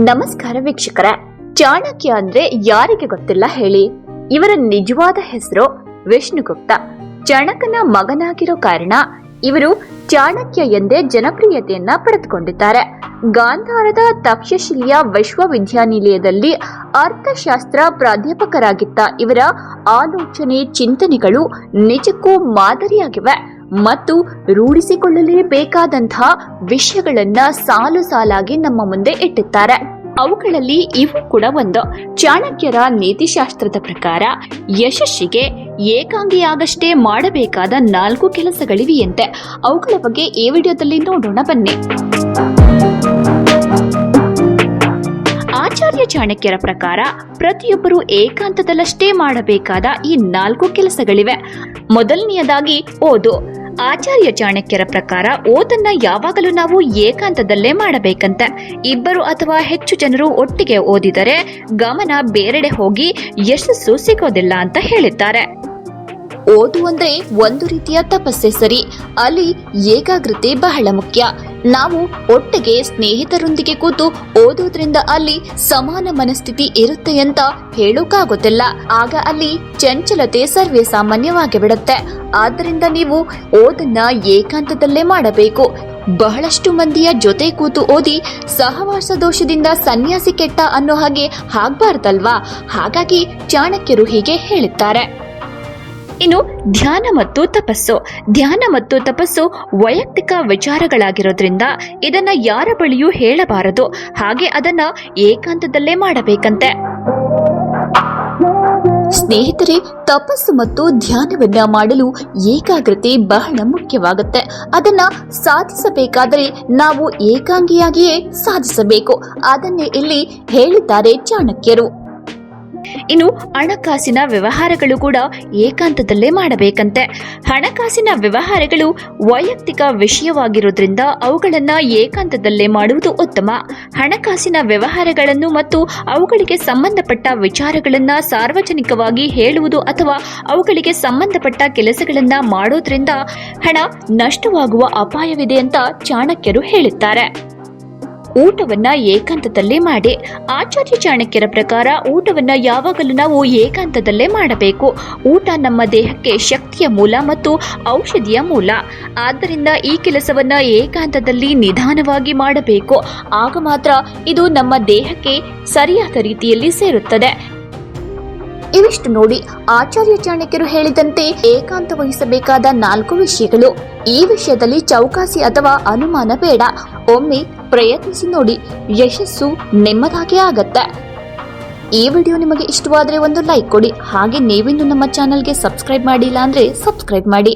ನಮಸ್ಕಾರ ವೀಕ್ಷಕರ. ಚಾಣಕ್ಯ ಅಂದ್ರೆ ಯಾರಿಗೆ ಗೊತ್ತಿಲ್ಲ ಹೇಳಿ. ಇವರ ನಿಜವಾದ ಹೆಸರು ವಿಷ್ಣುಗುಪ್ತ. ಚಾಣಕನ ಮಗನಾಗಿರೋ ಕಾರಣ ಇವರು ಚಾಣಕ್ಯ ಎಂದೇ ಜನಪ್ರಿಯತೆಯನ್ನ ಪಡೆದುಕೊಂಡಿದ್ದಾರೆ. ಗಾಂಧಾರದ ತಕ್ಷಶಿಲೆಯ ವಿಶ್ವವಿದ್ಯಾನಿಲಯದಲ್ಲಿ ಅರ್ಥಶಾಸ್ತ್ರ ಪ್ರಾಧ್ಯಾಪಕರಾಗಿದ್ದ ಇವರ ಆಲೋಚನೆ ಚಿಂತನೆಗಳು ನಿಜಕ್ಕೂ ಮಾದರಿಯಾಗಿವೆ. ಮತ್ತು ರೂಢಿಸಿಕೊಳ್ಳಲೇಬೇಕಾದಂತಹ ವಿಷಯಗಳನ್ನ ಸಾಲು ಸಾಲಾಗಿ ನಮ್ಮ ಮುಂದೆ ಇಟ್ಟಿರ್ತಾರೆ. ಅವುಗಳಲ್ಲಿ ಇವು ಕೂಡ ಒಂದು. ಚಾಣಕ್ಯರ ನೀತಿಶಾಸ್ತ್ರದ ಪ್ರಕಾರ ಯಶಸ್ಸಿಗೆ ಏಕಾಂಗಿಯಾಗಷ್ಟೇ ಮಾಡಬೇಕಾದ ನಾಲ್ಕು ಕೆಲಸಗಳಿವೆಯಂತೆ. ಅವುಗಳ ಬಗ್ಗೆ ಈ ವಿಡಿಯೋದಲ್ಲಿ ನೋಡೋಣ ಬನ್ನಿ. ಆಚಾರ್ಯ ಚಾಣಕ್ಯರ ಪ್ರಕಾರ ಪ್ರತಿಯೊಬ್ಬರು ಏಕಾಂತದಲ್ಲಷ್ಟೇ ಮಾಡಬೇಕಾದ ಈ ನಾಲ್ಕು ಕೆಲಸಗಳಿವೆ. ಮೊದಲನೆಯದಾಗಿ ಓದು. ಆಚಾರ್ಯ ಚಾಣಕ್ಯರ ಪ್ರಕಾರ ಓದನ್ನ ಯಾವಾಗಲೂ ನಾವು ಏಕಾಂತದಲ್ಲೇ ಮಾಡಬೇಕಂತೆ. ಇಬ್ಬರು ಅಥವಾ ಹೆಚ್ಚು ಜನರು ಒಟ್ಟಿಗೆ ಓದಿದರೆ ಗಮನ ಬೇರೆಡೆ ಹೋಗಿ ಯಶಸ್ಸು ಸಿಗೋದಿಲ್ಲ ಅಂತ ಹೇಳಿದ್ದಾರೆ. ಓದು ಅಂದ್ರೆ ಒಂದು ರೀತಿಯ ತಪಸ್ಸೆ ಸರಿ. ಅಲ್ಲಿ ಏಕಾಗ್ರತೆ ಬಹಳ ಮುಖ್ಯ. ನಾವು ಒಟ್ಟಿಗೆ ಸ್ನೇಹಿತರೊಂದಿಗೆ ಕೂತು ಓದೋದ್ರಿಂದ ಅಲ್ಲಿ ಸಮಾನ ಮನಸ್ಥಿತಿ ಇರುತ್ತೆ ಅಂತ ಹೇಳೋಕ್ಕಾಗೋದಿಲ್ಲ ಆಗ ಅಲ್ಲಿ ಚಂಚಲತೆ ಸರ್ವೇ ಸಾಮಾನ್ಯವಾಗಿ ಬಿಡುತ್ತೆ ಆದ್ದರಿಂದ ನೀವು ಓದನ್ನ ಏಕಾಂತದಲ್ಲೇ ಮಾಡಬೇಕು. ಬಹಳಷ್ಟು ಮಂದಿಯ ಜೊತೆ ಕೂತು ಓದಿ ಸಹವಾಸ ದೋಷದಿಂದ ಸನ್ಯಾಸಿ ಕೆಟ್ಟ ಅನ್ನೋ ಹಾಗೆ ಆಗ್ಬಾರ್ದಲ್ವಾ? ಹಾಗಾಗಿ ಚಾಣಕ್ಯರು ಹೀಗೆ ಹೇಳಿದ್ದಾರೆ ಇನ್ನು ಧ್ಯಾನ ಮತ್ತು ತಪಸ್ಸು. ಧ್ಯಾನ ಮತ್ತು ತಪಸ್ಸು ವೈಯಕ್ತಿಕ ವಿಚಾರಗಳಾಗಿರೋದ್ರಿಂದ ಇದನ್ನ ಯಾರ ಬಳಿಯೂ ಹೇಳಬಾರದು. ಹಾಗೆ ಅದನ್ನ ಏಕಾಂತದಲ್ಲೇ ಮಾಡಬೇಕಂತೆ. ಸ್ನೇಹಿತರೆ, ತಪಸ್ಸು ಮತ್ತು ಧ್ಯಾನವನ್ನ ಮಾಡಲು ಏಕಾಗ್ರತೆ ಬಹಳ ಮುಖ್ಯವಾಗುತ್ತೆ. ಅದನ್ನ ಸಾಧಿಸಬೇಕಾದರೆ ನಾವು ಏಕಾಂಗಿಯಾಗಿಯೇ ಸಾಧಿಸಬೇಕು. ಅದನ್ನೇ ಇಲ್ಲಿ ಹೇಳಿದ್ದಾರೆ ಚಾಣಕ್ಯರು. ಇನ್ನು ಹಣಕಾಸಿನ ವ್ಯವಹಾರಗಳು ಕೂಡ ಏಕಾಂತದಲ್ಲೇ ಮಾಡಬೇಕಂತೆ. ಹಣಕಾಸಿನ ವ್ಯವಹಾರಗಳು ವೈಯಕ್ತಿಕ ವಿಷಯವಾಗಿರುವುದರಿಂದ ಅವುಗಳನ್ನು ಏಕಾಂತದಲ್ಲೇ ಮಾಡುವುದು ಉತ್ತಮ. ಹಣಕಾಸಿನ ವ್ಯವಹಾರಗಳನ್ನು ಮತ್ತು ಅವುಗಳಿಗೆ ಸಂಬಂಧಪಟ್ಟ ವಿಚಾರಗಳನ್ನು ಸಾರ್ವಜನಿಕವಾಗಿ ಹೇಳುವುದು ಅಥವಾ ಅವುಗಳಿಗೆ ಸಂಬಂಧಪಟ್ಟ ಕೆಲಸಗಳನ್ನು ಮಾಡೋದ್ರಿಂದ ಹಣ ನಷ್ಟವಾಗುವ ಅಪಾಯವಿದೆ ಅಂತ ಚಾಣಕ್ಯರು ಹೇಳಿದ್ದಾರೆ ಊಟವನ್ನ ಏಕಾಂತದಲ್ಲೇ ಮಾಡಿ. ಆಚಾರ್ಯ ಚಾಣಕ್ಯರ ಪ್ರಕಾರ ಊಟವನ್ನ ಯಾವಾಗಲೂ ನಾವು ಏಕಾಂತದಲ್ಲೇ ಮಾಡಬೇಕು. ಊಟ ನಮ್ಮ ದೇಹಕ್ಕೆ ಶಕ್ತಿಯ ಮೂಲ ಮತ್ತು ಔಷಧಿಯ ಮೂಲ. ಆದ್ದರಿಂದ ಈ ಕೆಲಸವನ್ನ ಏಕಾಂತದಲ್ಲಿ ನಿಧಾನವಾಗಿ ಮಾಡಬೇಕು. ಆಗ ಮಾತ್ರ ಇದು ನಮ್ಮ ದೇಹಕ್ಕೆ ಸರಿಯಾದ ರೀತಿಯಲ್ಲಿ ಸೇರುತ್ತದೆ. ಇವಿಷ್ಟು ನೋಡಿ ಆಚಾರ್ಯ ಚಾಣಕ್ಯರು ಹೇಳಿದಂತೆ ಏಕಾಂತ ವಹಿಸಬೇಕಾದ ನಾಲ್ಕು ವಿಷಯಗಳು. ಈ ವಿಷಯದಲ್ಲಿ ಚೌಕಾಸಿ ಅಥವಾ ಅನುಮಾನ ಬೇಡ. ಒಮ್ಮೆ ಪ್ರಯತ್ನಿಸಿ ನೋಡಿ. ಯಶಸ್ಸು ನೆಮ್ಮದಾಗಿ ಆಗತ್ತೆ. ಈ ವಿಡಿಯೋ ನಿಮಗೆ ಇಷ್ಟವಾದರೆ ಒಂದು ಲೈಕ್ ಕೊಡಿ. ಹಾಗೆ ನೀವಿನ್ನು ನಮ್ಮ ಚಾನಲ್ಗೆ ಸಬ್ಸ್ಕ್ರೈಬ್ ಮಾಡಿಲ್ಲ ಅಂದ್ರೆ ಸಬ್ಸ್ಕ್ರೈಬ್ ಮಾಡಿ.